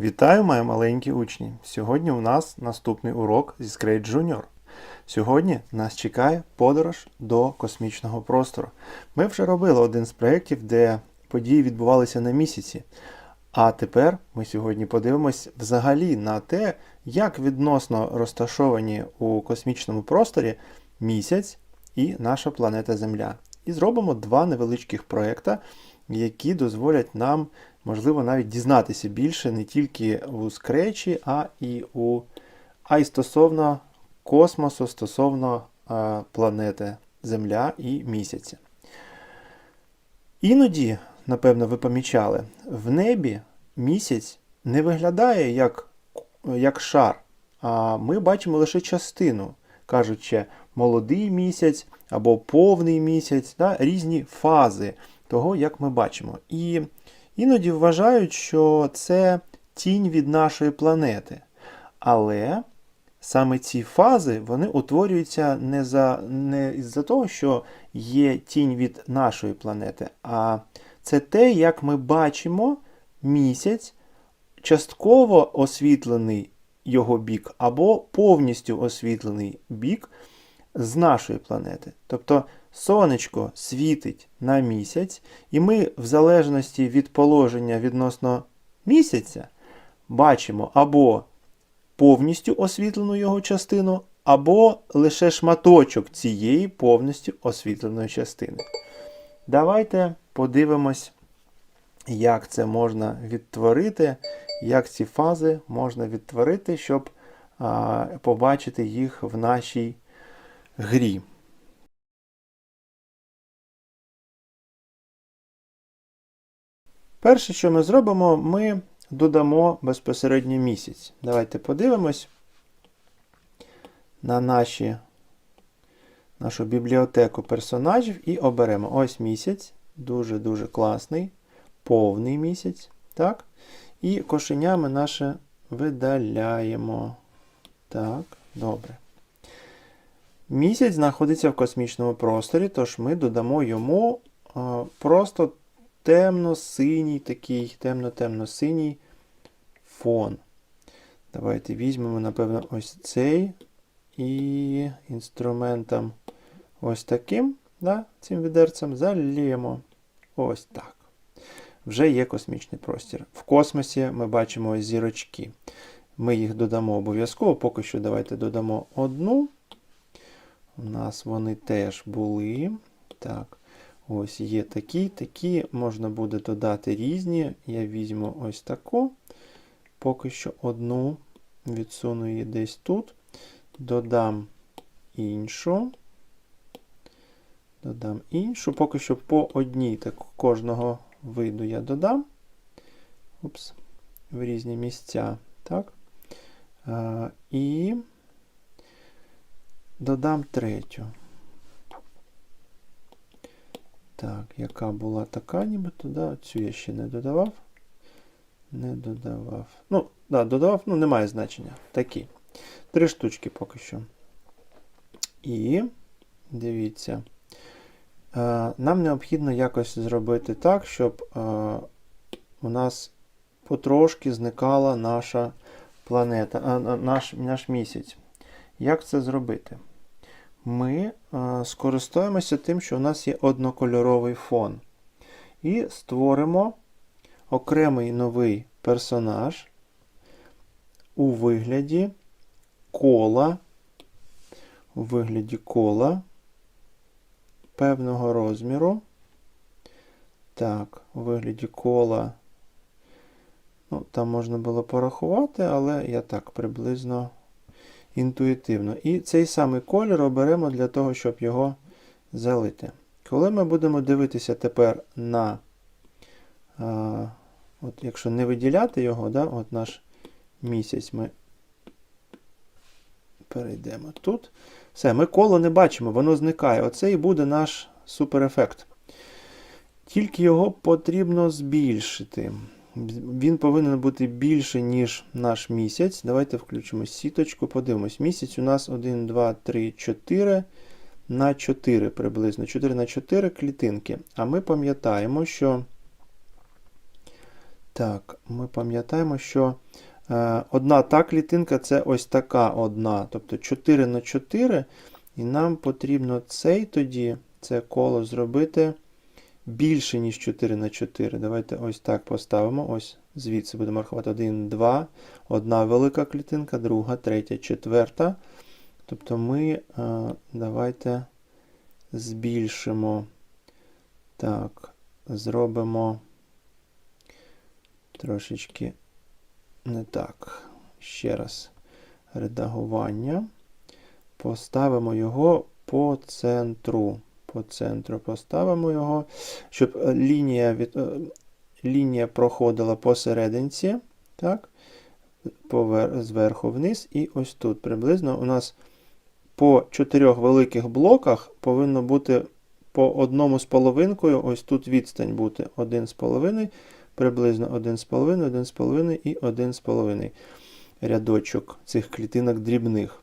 Вітаю, мої маленькі учні! Сьогодні у нас наступний урок зі Scratch Junior. Сьогодні нас чекає подорож до космічного простору. Ми вже робили один з проєктів, де події відбувалися на місяці. А тепер ми сьогодні подивимось взагалі на те, як відносно розташовані у космічному просторі місяць і наша планета Земля. І зробимо два невеличких проєкта, які дозволять нам, можливо, навіть дізнатися більше не тільки у скречі, а і у а й стосовно космосу, стосовно е, планети Земля і місяця. Іноді, напевно, ви помічали, в небі місяць не виглядає як, як шар, а ми бачимо лише частину, кажучи, молодий місяць або повний місяць, да, різні фази того, як ми бачимо. І іноді вважають, що це тінь від нашої планети. Але саме ці фази вони утворюються не за не із-за того, що є тінь від нашої планети, а це те, як ми бачимо місяць, частково освітлений його бік, або повністю освітлений бік з нашої планети. Тобто сонечко світить на місяць, і ми, в залежності від положення відносно місяця, бачимо або повністю освітлену його частину, або лише шматочок цієї повністю освітленої частини. Давайте подивимось, як це можна відтворити, як ці фази можна відтворити, щоб а, побачити їх в нашій грі. Перше, що ми зробимо, ми додамо безпосередньо місяць. Давайте подивимось на наші, нашу бібліотеку персонажів і оберемо ось місяць. Дуже-дуже класний, повний місяць. Так? І кошеня ми наше видаляємо. Так, добре. Місяць знаходиться в космічному просторі, тож ми додамо йому просто темно-синій такий, темно-темно-синій фон. Давайте візьмемо, напевно, ось цей і інструментом ось таким, да, цим відерцем заліємо. Ось так. Вже є космічний простір. В космосі ми бачимо ось зірочки. Ми їх додамо обов'язково. Поки що давайте додамо одну. У нас вони теж були. Так. Ось є такі, такі, можна буде додати різні. Я візьму ось таку. Поки що одну, відсуну її десь тут. Додам іншу. Додам іншу. Поки що по одній так, кожного виду я додам. Упс, в різні місця. Так. А, і додам третю. Так, яка була така, нібито, да, цю я ще не додавав. Не додавав. Ну, да, додавав, ну, немає значення. Такі. Три штучки поки що. І дивіться. Е, нам необхідно якось зробити так, щоб е, у нас потрошки зникала наша планета, наш, наш місяць. Як це зробити? Ми скористаємося тим, що у нас є однокольоровий фон. І створимо окремий новий персонаж у вигляді кола, у вигляді кола певного розміру. Так, у вигляді кола. Ну, Там можна було порахувати, але я так приблизно інтуїтивно. І цей самий колір оберемо для того, щоб його залити. Коли ми будемо дивитися тепер на, а, от якщо не виділяти його, да, от наш місяць ми перейдемо тут. Все, ми коло не бачимо, воно зникає. Оце і буде наш суперефект. Тільки його потрібно збільшити. Він повинен бути більше, ніж наш місяць. Давайте включимо сіточку, подивимось. Місяць у нас 1, 2, 3, 4 на 4 приблизно. 4 на 4 клітинки. А ми пам'ятаємо, що Так, ми пам'ятаємо, що е, одна та клітинка це ось така одна. Тобто 4 на 4. І нам потрібно цей тоді, це коло зробити більше, ніж 4 на 4. Давайте ось так поставимо. Ось звідси будемо рахувати 1, 2. Одна велика клітинка, друга, третя, четверта. Тобто ми е, давайте збільшимо. Так, зробимо трошечки не так. Ще раз редагування. Поставимо його по центру. По центру поставимо його, щоб е, лінія від, е, лінія проходила посерединці, так, повер, зверху вниз. І ось тут приблизно у нас по чотирьох великих блоках повинно бути по одному з половинкою, ось тут відстань бути 1,5, приблизно 1,5, 1,5 і 1,5 рядочок цих клітинок дрібних.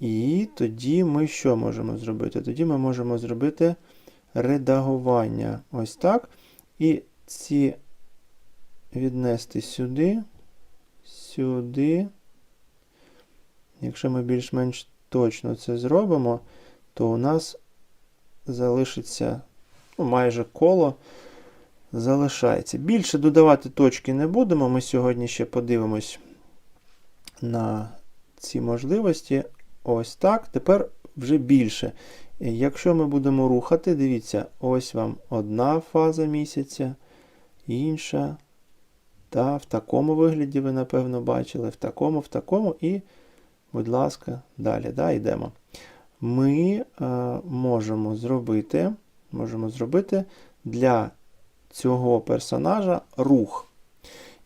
І тоді ми що можемо зробити? Тоді ми можемо зробити редагування. Ось так. І ці віднести сюди, сюди. Якщо ми більш-менш точно це зробимо, то у нас залишиться ну, майже коло залишається. Більше додавати точки не будемо. Ми сьогодні ще подивимось на ці можливості. Ось так. Тепер вже більше. Якщо ми будемо рухати, дивіться, ось вам одна фаза місяця, інша. Та, в такому вигляді ви, напевно, бачили, в такому, в такому, і, будь ласка, далі да, йдемо. Ми е, можемо зробити, можемо зробити для цього персонажа рух.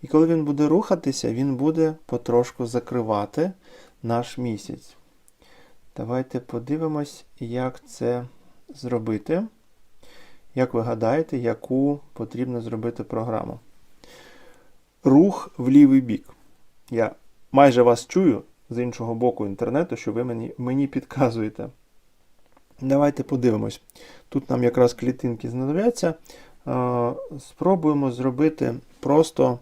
І коли він буде рухатися, він буде потрошку закривати наш місяць. Давайте подивимось, як це зробити. Як ви гадаєте, яку потрібно зробити програму? Рух в лівий бік. Я майже вас чую з іншого боку інтернету, що ви мені, мені підказуєте. Давайте подивимось. Тут нам якраз клітинки знадобляться. Спробуємо зробити просто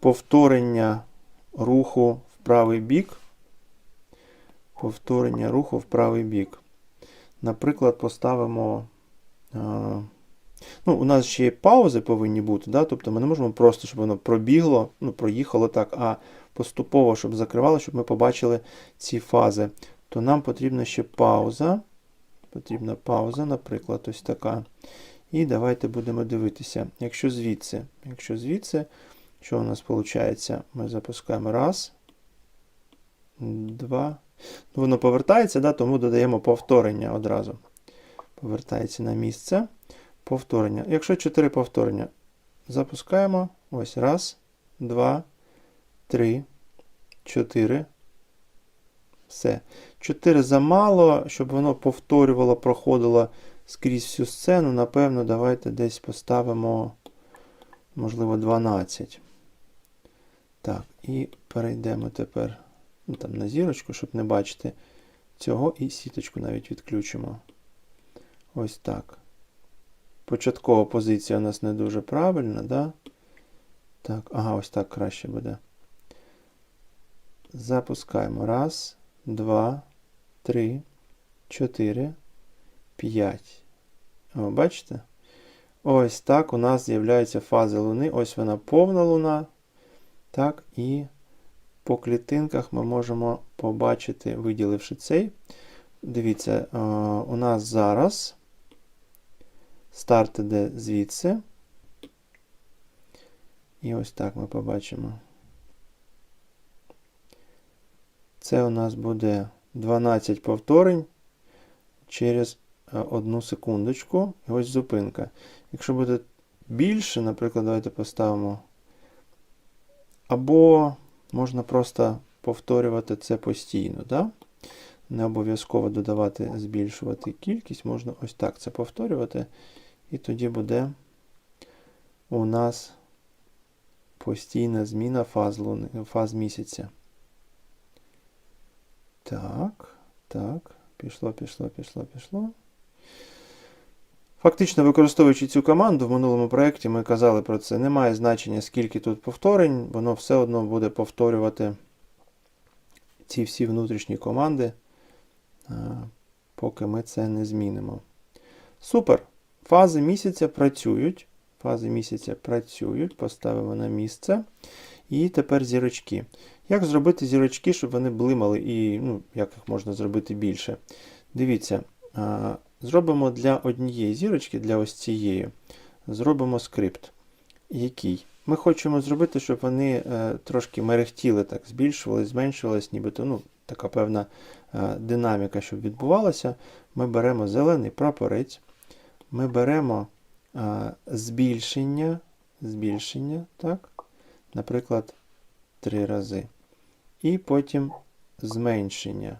повторення руху в правий бік. Повторення руху в правий бік. Наприклад, поставимо. Ну, У нас ще і паузи повинні бути, да? тобто ми не можемо просто, щоб воно пробігло, ну, проїхало так, а поступово, щоб закривало, щоб ми побачили ці фази. То нам потрібна ще пауза. Потрібна пауза, наприклад, ось така. І давайте будемо дивитися. Якщо звідси, якщо звідси, що у нас виходить? Ми запускаємо раз, два. Воно повертається, да, тому додаємо повторення одразу. Повертається на місце. Повторення. Якщо 4 повторення, запускаємо. Ось раз, два, три, чотири. Все. 4 замало, щоб воно повторювало, проходило скрізь всю сцену. Напевно, давайте десь поставимо, можливо, 12. Так, і перейдемо тепер ну, там, на зірочку, щоб не бачити цього, і сіточку навіть відключимо. Ось так. Початкова позиція у нас не дуже правильна, да? Так, ага, ось так краще буде. Запускаємо. Раз, два, три, чотири, п'ять. О, бачите? Ось так у нас з'являються фази Луни. Ось вона повна луна. Так, і по клітинках ми можемо побачити, виділивши цей. Дивіться, у нас зараз старт іде звідси. І ось так ми побачимо. Це у нас буде 12 повторень через одну секундочку. І ось зупинка. Якщо буде більше, наприклад, давайте поставимо. Або можна просто повторювати це постійно. Да? Не обов'язково додавати, збільшувати кількість, можна ось так це повторювати. І тоді буде у нас постійна зміна фаз, луни, фаз місяця. Так, так, пішло, пішло, пішло, пішло. Фактично, використовуючи цю команду, в минулому проєкті ми казали про це. Немає значення, скільки тут повторень, воно все одно буде повторювати ці всі внутрішні команди, поки ми це не змінимо. Супер! Фази місяця працюють. Фази місяця працюють, поставимо на місце. І тепер зірочки. Як зробити зірочки, щоб вони блимали і ну, як їх можна зробити більше? Дивіться, зробимо для однієї зірочки, для ось цієї, зробимо скрипт. Який? Ми хочемо зробити, щоб вони е, трошки мерехтіли, так, збільшувались, зменшувались, нібито ну, така певна е, динаміка, щоб відбувалася. Ми беремо зелений прапорець, ми беремо е, збільшення, збільшення, так, наприклад, три рази. І потім зменшення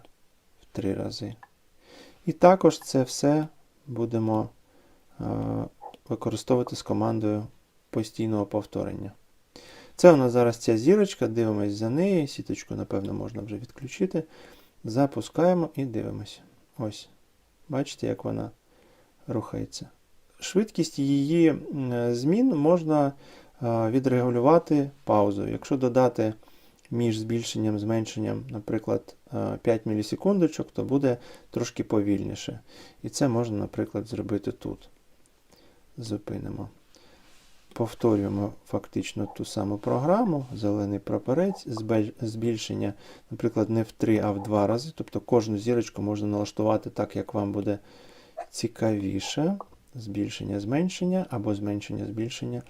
в три рази. І також це все будемо е, використовувати з командою постійного повторення. Це у нас зараз ця зірочка, дивимось за неї. Сіточку, напевно, можна вже відключити. Запускаємо і дивимося. Ось. Бачите, як вона рухається. Швидкість її змін можна е, відрегулювати паузою. Якщо додати між збільшенням зменшенням, наприклад, е, 5 мілісекундочок, то буде трошки повільніше. І це можна, наприклад, зробити тут. Зупинимо. Повторюємо фактично ту саму програму, зелений прапорець, збільшення, наприклад, не в 3, а в 2 рази. Тобто кожну зірочку можна налаштувати так, як вам буде цікавіше. Збільшення, зменшення або зменшення, збільшення.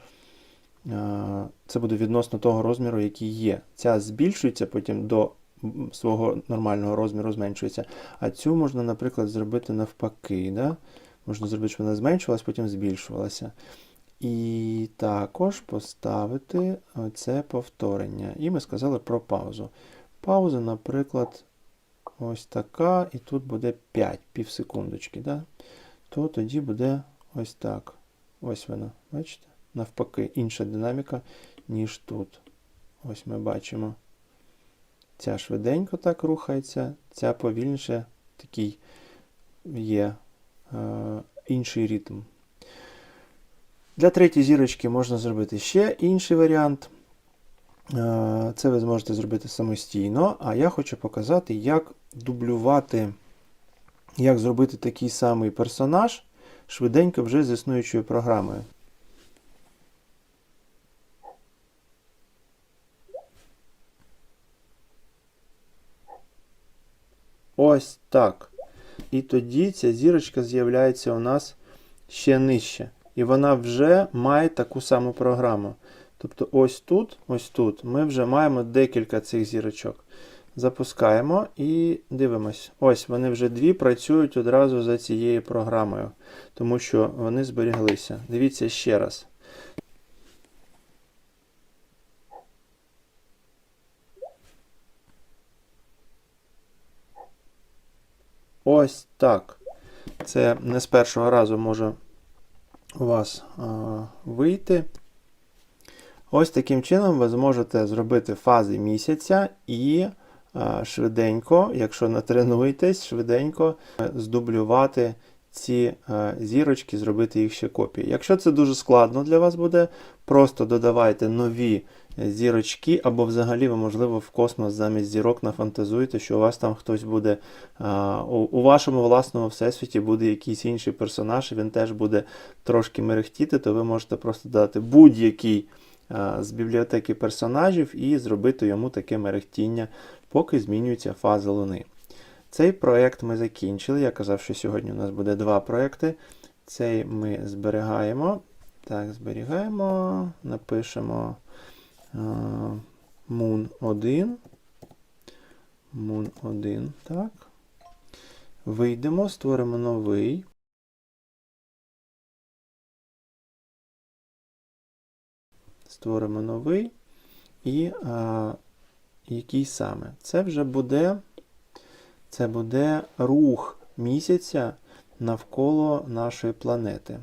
Е, Це буде відносно того розміру, який є. Ця збільшується потім до свого нормального розміру, зменшується. А цю можна, наприклад, зробити навпаки. Да? Можна зробити, щоб вона зменшувалась, потім збільшувалася. І також поставити це повторення. І ми сказали про паузу. Пауза, наприклад, ось така, і тут буде 5, пів секундочки. Да? То тоді буде ось так. Ось вона, бачите? Навпаки, інша динаміка, ніж тут. Ось ми бачимо. Ця швиденько так рухається, ця повільніше такий є е, інший ритм. Для третьої зірочки можна зробити ще інший варіант. Е, Це ви зможете зробити самостійно, а я хочу показати, як дублювати, як зробити такий самий персонаж швиденько вже з існуючою програмою. Ось так. І тоді ця зірочка з'являється у нас ще нижче. І вона вже має таку саму програму. Тобто ось тут, ось тут ми вже маємо декілька цих зірочок. Запускаємо і дивимось. Ось вони вже дві працюють одразу за цією програмою, тому що вони зберіглися. Дивіться ще раз. Ось так. Це не з першого разу може у вас а, вийти. Ось таким чином ви зможете зробити фази місяця і а, швиденько, якщо натренуєтесь, швиденько е, здублювати ці а, зірочки, зробити їх ще копії. Якщо це дуже складно для вас буде, просто додавайте нові зірочки, або взагалі ви, можливо, в космос замість зірок нафантазуєте, що у вас там хтось буде, у вашому власному всесвіті буде якийсь інший персонаж, і він теж буде трошки мерехтіти, то ви можете просто дати будь-який з бібліотеки персонажів і зробити йому таке мерехтіння, поки змінюється фаза Луни. Цей проєкт ми закінчили. Я казав, що сьогодні у нас буде два проєкти. Цей ми зберігаємо. Так, зберігаємо, напишемо. Moon 1. Moon 1, так. Вийдемо, створимо новий. Створимо новий. І а, який саме? Це вже буде, це буде рух місяця навколо нашої планети.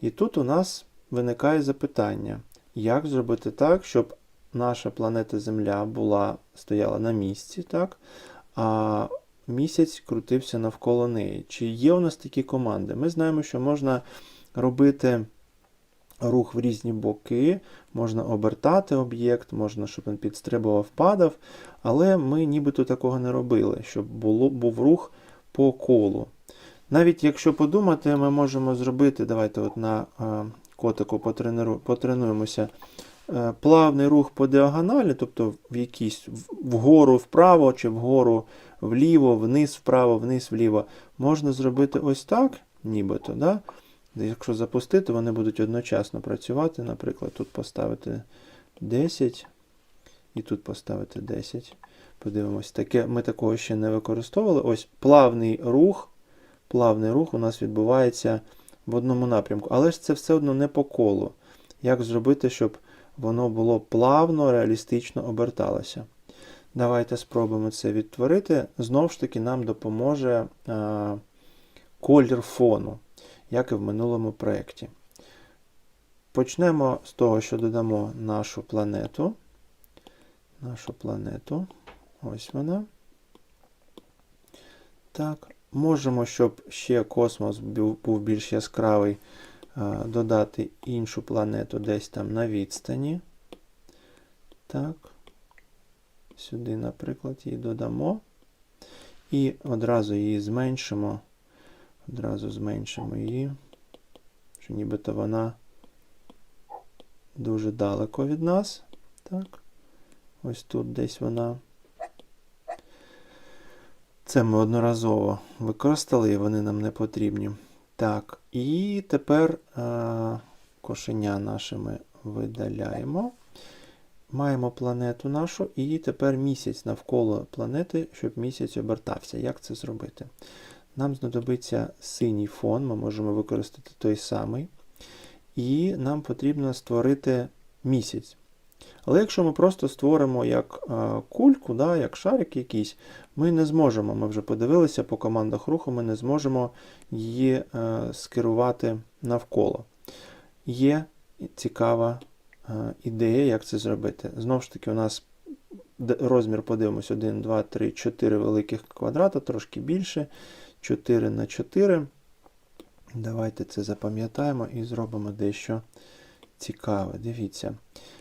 І тут у нас виникає запитання. Як зробити так, щоб наша планета Земля була, стояла на місці, так? а місяць крутився навколо неї? Чи є у нас такі команди? Ми знаємо, що можна робити рух в різні боки, можна обертати об'єкт, можна, щоб він підстрибував, падав, але ми нібито такого не робили, щоб було, був рух по колу. Навіть якщо подумати, ми можемо зробити, давайте от на е, котику потренуємося, е, плавний рух по діагоналі, тобто в якийсь вгору вправо чи вгору вліво, вниз вправо, вниз вліво. Можна зробити ось так, нібито. Да? Якщо запустити, вони будуть одночасно працювати. Наприклад, тут поставити 10 і тут поставити 10. Подивимось, таке, ми такого ще не використовували. Ось плавний рух. Плавний рух у нас відбувається в одному напрямку. Але ж це все одно не по колу. Як зробити, щоб воно було плавно, реалістично оберталося? Давайте спробуємо це відтворити. Знову ж таки, нам допоможе а, колір фону, як і в минулому проєкті. Почнемо з того, що додамо нашу планету. Нашу планету. Ось вона. Так. Можемо, щоб ще космос був більш яскравий, додати іншу планету десь там на відстані. Так. Сюди, наприклад, її додамо. І одразу її зменшимо. Одразу зменшимо її. Що нібито вона дуже далеко від нас. Так. Ось тут десь вона. Це ми одноразово використали, і вони нам не потрібні. Так, і тепер е, кошеня наше ми видаляємо. Маємо планету нашу, і тепер місяць навколо планети, щоб місяць обертався. Як це зробити? Нам знадобиться синій фон, ми можемо використати той самий. І нам потрібно створити місяць. Але якщо ми просто створимо як е, кульку, да, як шарик якийсь, ми не зможемо, ми вже подивилися по командах руху, ми не зможемо її е, скерувати навколо. Є цікава е, ідея, як це зробити. Знову ж таки, у нас розмір, подивимось, 1, 2, 3, 4 великих квадрата, трошки більше. 4 на 4. Давайте це запам'ятаємо і зробимо дещо цікаве. Дивіться.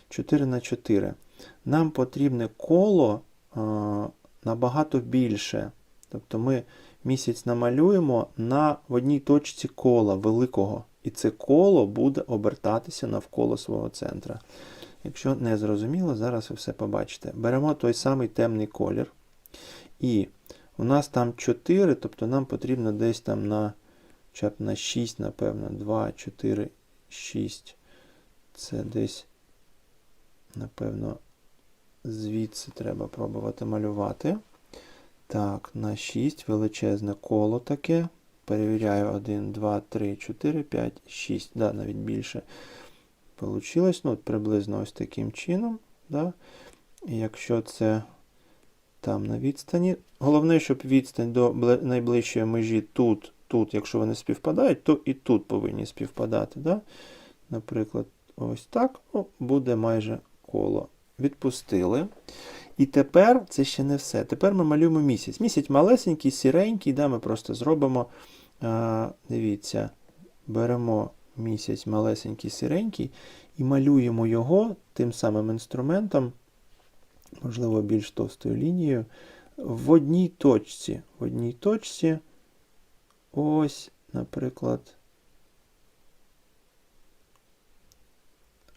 4 на 4. Нам потрібне коло е, набагато більше. Тобто ми місяць намалюємо на в одній точці кола великого. І це коло буде обертатися навколо свого центра. Якщо не зрозуміло, зараз ви все побачите. Беремо той самий темний колір. І у нас там 4, тобто нам потрібно десь там на, хоча б на 6, напевно, 2, 4, 6. Це десь, напевно, звідси треба пробувати малювати. Так, на 6 величезне коло таке. Перевіряю 1, 2, 3, 4, 5, 6. Да, навіть більше. Получилось, ну, приблизно ось таким чином. Да? І якщо це там на відстані. Головне, щоб відстань до найближчої межі тут, тут, якщо вони співпадають, то і тут повинні співпадати. Да? Наприклад, ось так. Ну, буде майже коло. Відпустили. І тепер це ще не все. Тепер ми малюємо місяць. Місяць малесенький, сіренький, да, ми просто зробимо. А, дивіться, беремо місяць малесенький, сіренький і малюємо його тим самим інструментом, можливо, більш товстою лінією, в одній точці. В одній точці. Ось, наприклад.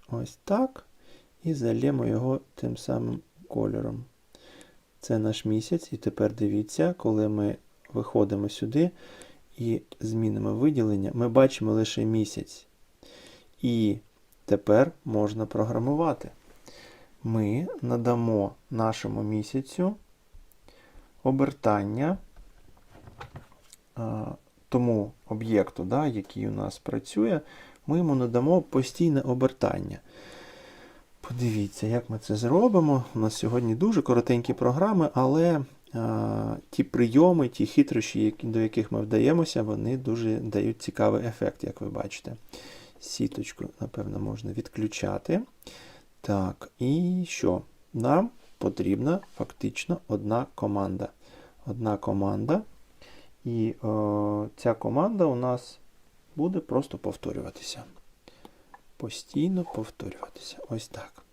Ось так. І залємо його тим самим кольором. Це наш місяць. І тепер дивіться, коли ми виходимо сюди і змінимо виділення, ми бачимо лише місяць. І тепер можна програмувати. Ми надамо нашому місяцю обертання тому об'єкту, да, який у нас працює, ми йому надамо постійне обертання. Подивіться, як ми це зробимо. У нас сьогодні дуже коротенькі програми, але а, ті прийоми, ті хитрощі, до яких ми вдаємося, вони дуже дають цікавий ефект, як ви бачите. Сіточку, напевно, можна відключати. Так, і що? Нам потрібна фактично одна команда. Одна команда. І о, ця команда у нас буде просто повторюватися. Постійно повторюватися. Ось так.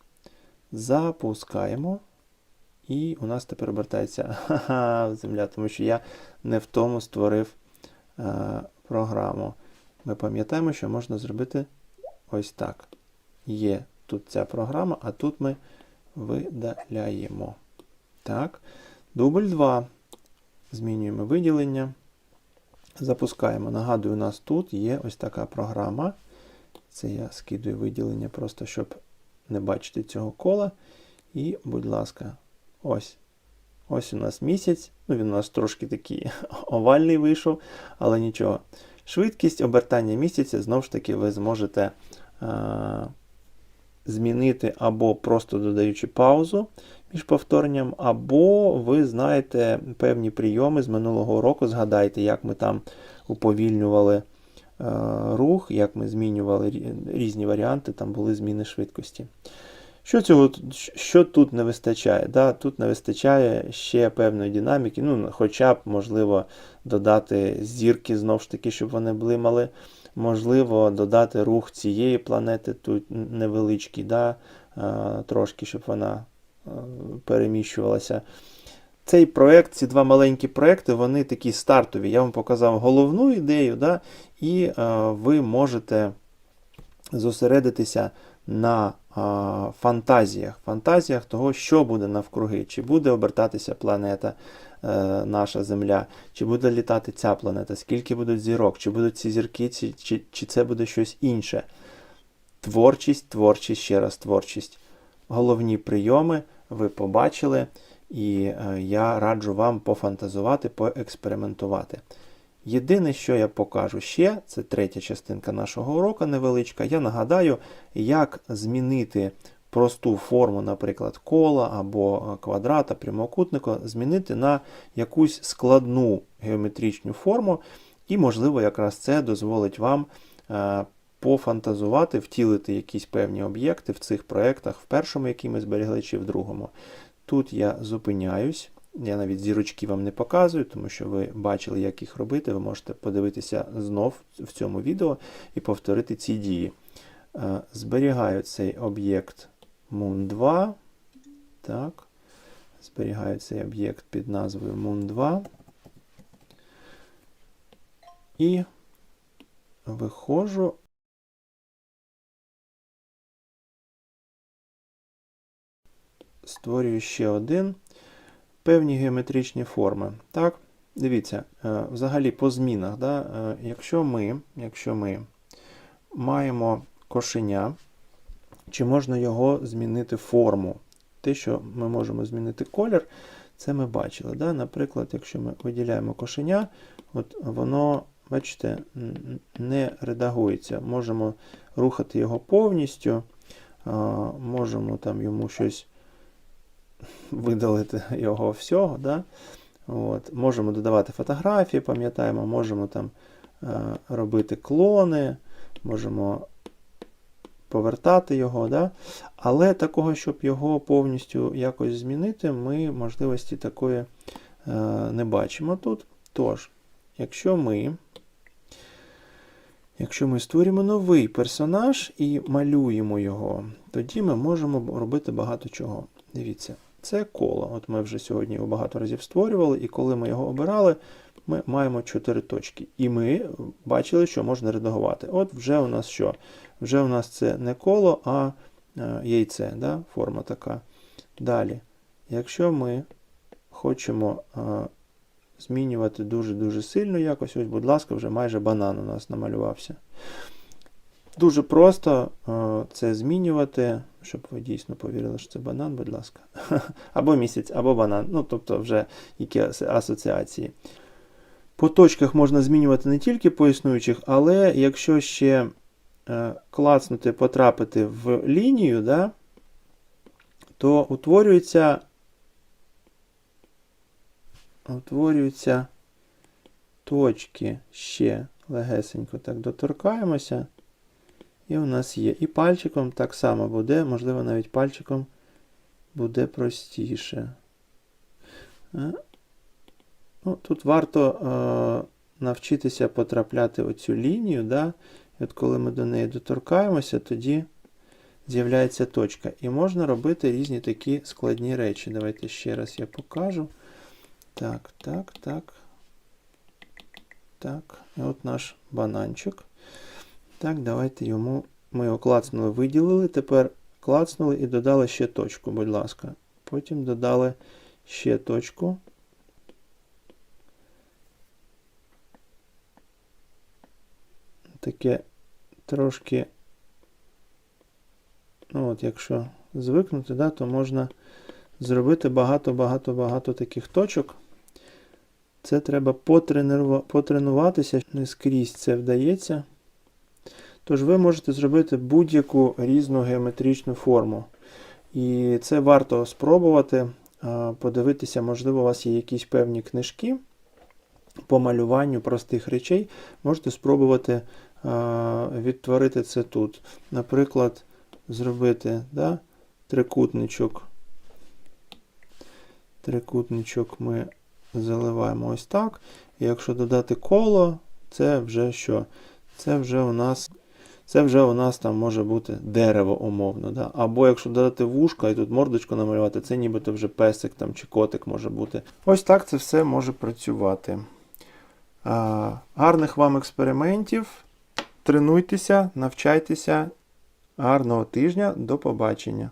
Запускаємо. І у нас тепер обертається земля, тому що я не в тому створив е, програму. Ми пам'ятаємо, що можна зробити ось так. Є тут ця програма, а тут ми видаляємо. Так. Дубль 2. Змінюємо виділення. Запускаємо. Нагадую, у нас тут є ось така програма. Це я скидую виділення, просто щоб не бачити цього кола. І, будь ласка, ось. Ось у нас місяць. Ну, він у нас трошки такий овальний вийшов, але нічого. Швидкість обертання місяця, знову ж таки, ви зможете змінити або просто додаючи паузу між повторенням, або ви знаєте певні прийоми з минулого року. Згадайте, як ми там уповільнювали а, рух, як ми змінювали різні варіанти, там були зміни швидкості. Що, цього, що тут не вистачає? Да, Тут не вистачає ще певної динаміки, ну, хоча б, можливо, додати зірки знову ж таки, щоб вони блимали. Можливо, додати рух цієї планети тут невеличкий, да, трошки, щоб вона переміщувалася. Цей проект, ці два маленькі проекти, вони такі стартові. Я вам показав головну ідею, да, і ви можете зосередитися на а, фантазіях, фантазіях того, що буде навкруги, чи буде обертатися планета е, наша Земля, чи буде літати ця планета, скільки будуть зірок, чи будуть ці зірки, чи, чи, чи це буде щось інше. Творчість, творчість, ще раз творчість. Головні прийоми ви побачили, і е, я раджу вам пофантазувати, поекспериментувати. Єдине, що я покажу ще, це третя частинка нашого уроку невеличка. Я нагадаю, як змінити просту форму, наприклад, кола або квадрата, прямокутника, змінити на якусь складну геометричну форму, і, можливо, якраз це дозволить вам е, пофантазувати, втілити якісь певні об'єкти в цих проєктах, в першому, який ми зберегли, чи в другому. Тут я зупиняюсь. Я навіть зірочки вам не показую, тому що ви бачили, як їх робити. Ви можете подивитися знов в цьому відео і повторити ці дії. Е, Зберігаю цей об'єкт Moon 2. Так. Зберігаю цей об'єкт під назвою Moon 2. І виходжу. Створюю ще один певні геометричні форми. Так, Дивіться, е, взагалі по змінах, да, е, якщо ми, якщо ми маємо кошеня, чи можна його змінити форму? Те, що ми можемо змінити колір, це ми бачили. Да? Наприклад, якщо ми виділяємо кошеня, от воно, бачите, не редагується. Можемо рухати його повністю, можемо там йому щось видалити його всього. Да? От. Можемо додавати фотографії, пам'ятаємо, можемо там е, робити клони, можемо повертати його. Да? Але такого, щоб його повністю якось змінити, ми можливості такої е, не бачимо тут. Тож, якщо ми, якщо ми створюємо новий персонаж і малюємо його, тоді ми можемо робити багато чого. Дивіться, це коло. От ми вже сьогодні його багато разів створювали, і коли ми його обирали, ми маємо 4 точки. І ми бачили, що можна редагувати. От вже у нас що? Вже у нас це не коло, а е, яйце, да? форма така. Далі, якщо ми хочемо е, змінювати дуже-дуже сильно якось, ось, будь ласка, вже майже банан у нас намалювався. Дуже просто е, це змінювати, щоб ви дійсно повірили, що це банан, будь ласка. Або місяць, або банан. Ну, тобто, вже які асоціації. По точках можна змінювати не тільки по існуючих, але якщо ще е, клацнути, потрапити в лінію, да, то утворюється, утворюються точки ще легесенько так доторкаємося. І у нас є. І пальчиком так само буде, можливо, навіть пальчиком буде простіше. Е, Ну, тут варто е, навчитися потрапляти в цю лінію. Да? І от коли ми до неї доторкаємося, тоді з'являється точка. І можна робити різні такі складні речі. Давайте ще раз я покажу. Так, так, так. Так, і от наш бананчик. Так, давайте йому. Ми його клацнули, виділили. Тепер клацнули і додали ще точку, будь ласка. Потім додали ще точку. Таке трошки, ну от якщо звикнути, да, то можна зробити багато-багато-багато таких точок. Це треба потренуватися, не скрізь це вдається. Тож ви можете зробити будь-яку різну геометричну форму. І це варто спробувати, подивитися, можливо, у вас є якісь певні книжки по малюванню простих речей. Можете спробувати відтворити це тут. Наприклад, зробити да, трикутничок. Трикутничок ми заливаємо ось так. І якщо додати коло, це вже що? Це вже у нас це вже у нас там може бути дерево умовно. Да? Або якщо додати вушка і тут мордочку намалювати, це нібито вже песик там, чи котик може бути. Ось так це все може працювати. А, гарних вам експериментів. Тренуйтеся, навчайтеся. Гарного тижня, до побачення.